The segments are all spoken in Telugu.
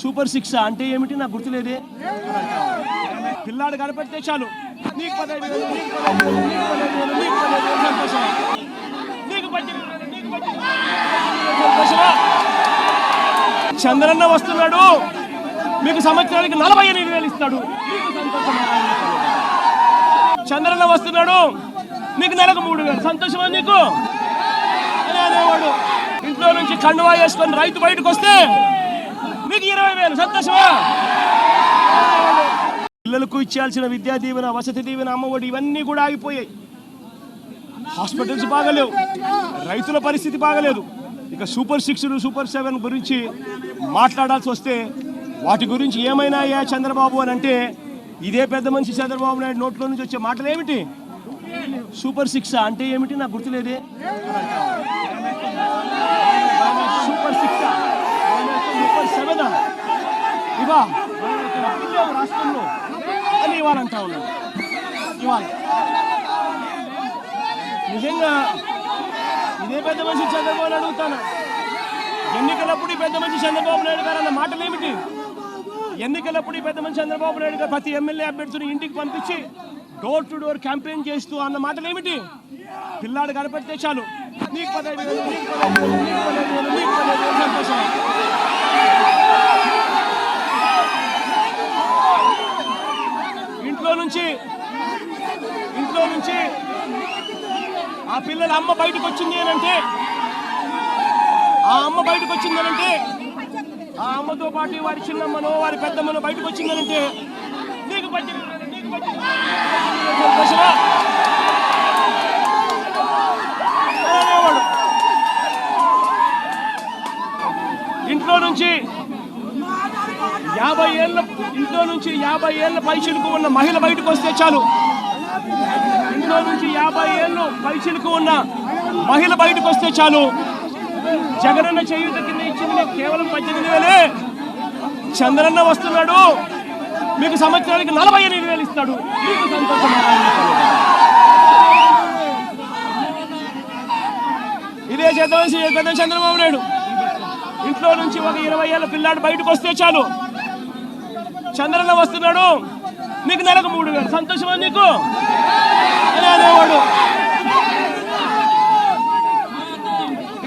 సూపర్ సిక్స్ అంటే ఏమిటి? నాకు గుర్తులేదే. పిల్లాడు కనపడితే చాలు. నీకు పదహైదు వేలు, నీకు పదహైదు వేలు, నీకు పదహైదు వేలు, నీకు పదహైదు వేలు, సంతోషమా? నీకు పద్దెనిమిది వేలు, నీకు పద్దెనిమిది సంతోషమా? చంద్రన్న వస్తున్నాడు. మీకు సంవత్సరానికి నలభై ఎనిమిది వేలు ఇస్తాడు. మీకు సంతోషమా? చంద్రన్న వస్తున్నాడు. మీకు నెలకు మూడు వేలు. సంతోషమా నీకు? అని అనేవాడు ఇంట్లో నుంచి కండువా వేసుకొని రైతు బయటకు వస్తే మీకు ఇరవై వేలు సంతోషమా? పిల్లలకు ఇచ్చాల్సిన విద్యా దీవెన వసతి దీవెన అమ్మఒడి ఇవన్నీ కూడా ఆగిపోయాయి. హాస్పిటల్స్ బాగలేవు రైతుల పరిస్థితి బాగలేదు. ఇక సూపర్ సిక్స్ సూపర్ సెవెన్ గురించి మాట్లాడాల్సి వస్తే వాటి గురించి ఏమైనా అయ్యా చంద్రబాబు అని అంటే ఇదే పెద్ద మనిషి చంద్రబాబు నాయుడు నోట్లో నుంచి వచ్చే మాటలు ఏమిటి? సూపర్ సిక్స్ అంటే ఏమిటి? నాకు గుర్తులేదే సూపర్ సిక్స్ సూపర్ సెవెన్ ఇవా ఇల్లేవు రాష్ట్రంలో అని ఇవ్వాలంటా ఉన్నాను ఇవ్వాలి. నిజంగా ఇదే పెద్ద మనిషి చంద్రబాబు నాయుడు అడుగుతాను? ఎన్నికలప్పుడు పెద్ద మనిషి చంద్రబాబు నాయుడు గారు అన్న మాటలు ఏమిటి? ఎన్నికలప్పుడు పెద్ద మనిషి చంద్రబాబు నాయుడు గారు ప్రతి ఎమ్మెల్యే అభ్యర్థిని ఇంటికి పంపించి డోర్ టు డోర్ క్యాంపెయిన్ చేస్తూ అన్న మాటలు ఏమిటి? పిల్లాడు కనపడితే చాలు. నీకు పదహైదు వేలు నీకు పదహైదు వేలు నీకు పదహైదు వేలు నీకు పదహైదు వేలు సంతోషమా? ఇంట్లో నుంచి ఇంట్లో నుంచి ఆ పిల్లల అమ్మ బయటకు వచ్చింది అంటే ఆ అమ్మ బయటకు వచ్చింది అంటే ఆ అమ్మతో పాటు వారి చిన్నమ్మనో వారి పెద్దమ్మనో బయటకు వచ్చింది అంటే నీకు ఇంట్లో నుంచి యాభై ఏళ్ళ ఇంట్లో నుంచి యాభై ఏళ్ళ పైచిలకు ఉన్న మహిళ బయటకు వస్తే చాలు. ఇందులో నుంచి యాభై ఏళ్ళు పైసలకు ఉన్న మహిళ బయటకు వస్తే చాలు. జగనన్న చేయూత కింద ఇచ్చింది కేవలం పద్దెనిమిది వేలే. చంద్రన్న వస్తున్నాడు. మీకు సంవత్సరానికి నలభై ఎనిమిది వేలు ఇస్తాడు. మీకు ఇదే చేద్దామని పెద్ద చంద్రబాబు నాయుడు. ఇంట్లో నుంచి ఒక ఇరవై ఏళ్ళ పిల్లాడు బయటకు వస్తే చాలు. చంద్రన్న వస్తున్నాడు. నీకు నెలకు మూడు వేలు. సంతోషమా నీకు? అని అనేవాడు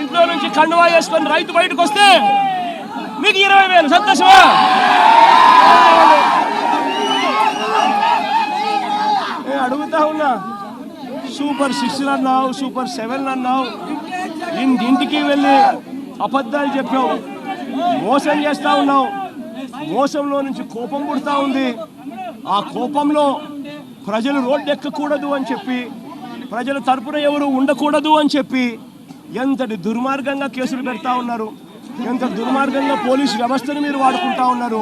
ఇంట్లో నుంచి కండువా వేసుకొని రైతు బయటకు వస్తే మీకు ఇరవై వేలు. సంతోషమా? నేను అడుగుతా ఉన్నా. సూపర్ సిక్స్ అన్నావు సూపర్ సెవెన్ అన్నావు. ఇంటింటికి ఇంటికి వెళ్ళి అబద్ధాలు చెప్పావు మోసం చేస్తా ఉన్నావు. మోసంలో నుంచి కోపం పుడతా ఉంది. ఆ కోపంలో ప్రజలు రోడ్డు ఎక్కకూడదు అని చెప్పి ప్రజల తరపున ఎవరు ఉండకూడదు అని చెప్పి ఎంతటి దుర్మార్గంగా కేసులు పెడతా ఉన్నారు ఎంత దుర్మార్గంగా పోలీసు వ్యవస్థను మీరు వాడుకుంటా ఉన్నారు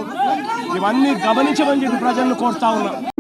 ఇవన్నీ గమనించమని చెప్పి ప్రజలను కోరుతా ఉన్నారు